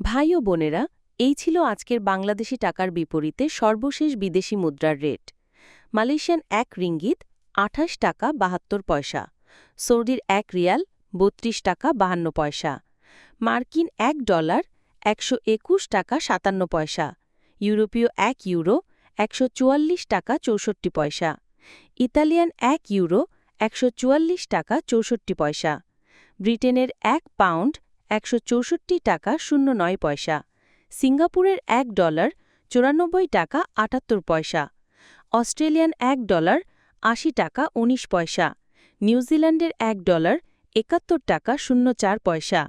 ভাই ও বোনেরা, এই ছিল আজকের বাংলাদেশি টাকার বিপরীতে সর্বশেষ বিদেশি মুদ্রার রেট। মালয়েশিয়ান এক রিঙ্গিত, আঠাশ টাকা বাহাত্তর পয়সা। সৌদির এক রিয়াল, বত্রিশ টাকা বাহান্ন পয়সা। মার্কিন এক ডলার, একশো একুশ টাকা সাতান্ন পয়সা। ইউরোপীয় এক ইউরো, একশো চুয়াল্লিশ টাকা চৌষট্টি পয়সা। ইতালিয়ান এক ইউরো, একশো চুয়াল্লিশ টাকা চৌষট্টি পয়সা। ব্রিটেনের এক পাউন্ড একশো চৌষট্টি টাকা শূন্য নয় পয়সা। সিঙ্গাপুরের এক ডলার চুরানব্বই টাকা আটাত্তর পয়সা। অস্ট্রেলিয়ান এক ডলার আশি টাকা ১৯ পয়সা। নিউজিল্যান্ডের এক ডলার একাত্তর টাকা শূন্য চার পয়সা।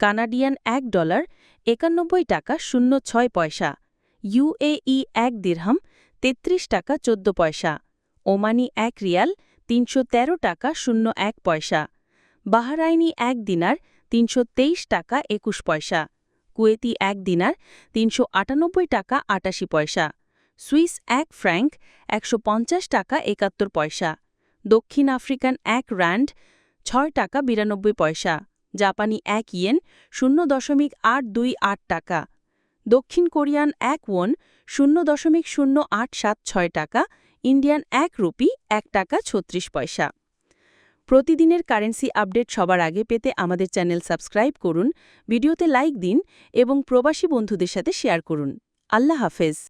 কানাডিয়ান এক ডলার একানব্বই টাকা শূন্য ছয় পয়সা। ইউএই এক দিরহাম তেত্রিশ টাকা চোদ্দ পয়সা। ওমানি এক রিয়াল তিনশো তেরো টাকা শূন্য এক পয়সা। বাহারাইনি এক দিনার তিনশো তেইশ টাকা একুশ পয়সা। কুয়েতি এক দিনার তিনশো আটানব্বই টাকা আটাশি পয়সা। সুইস এক ফ্র্যাঙ্ক একশো পঞ্চাশ টাকা একাত্তর পয়সা। দক্ষিণ আফ্রিকান এক র্যান্ড ছয় টাকা বিরানব্বই পয়সা। জাপানি এক ইয়েন শূন্য দশমিক আট দুই আট টাকা। দক্ষিণ কোরিয়ান এক ওয়ন শূন্য দশমিক শূন্য আট সাত ছয় টাকা। ইন্ডিয়ান এক রুপি এক টাকা ছত্রিশ পয়সা। প্রতিদিনের কারেন্সি আপডেট সবার আগে পেতে আমাদের চ্যানেল সাবস্ক্রাইব করুন, ভিডিওতে লাইক দিন এবং প্রবাসী বন্ধুদের সাথে শেয়ার করুন। আল্লাহ হাফেজ।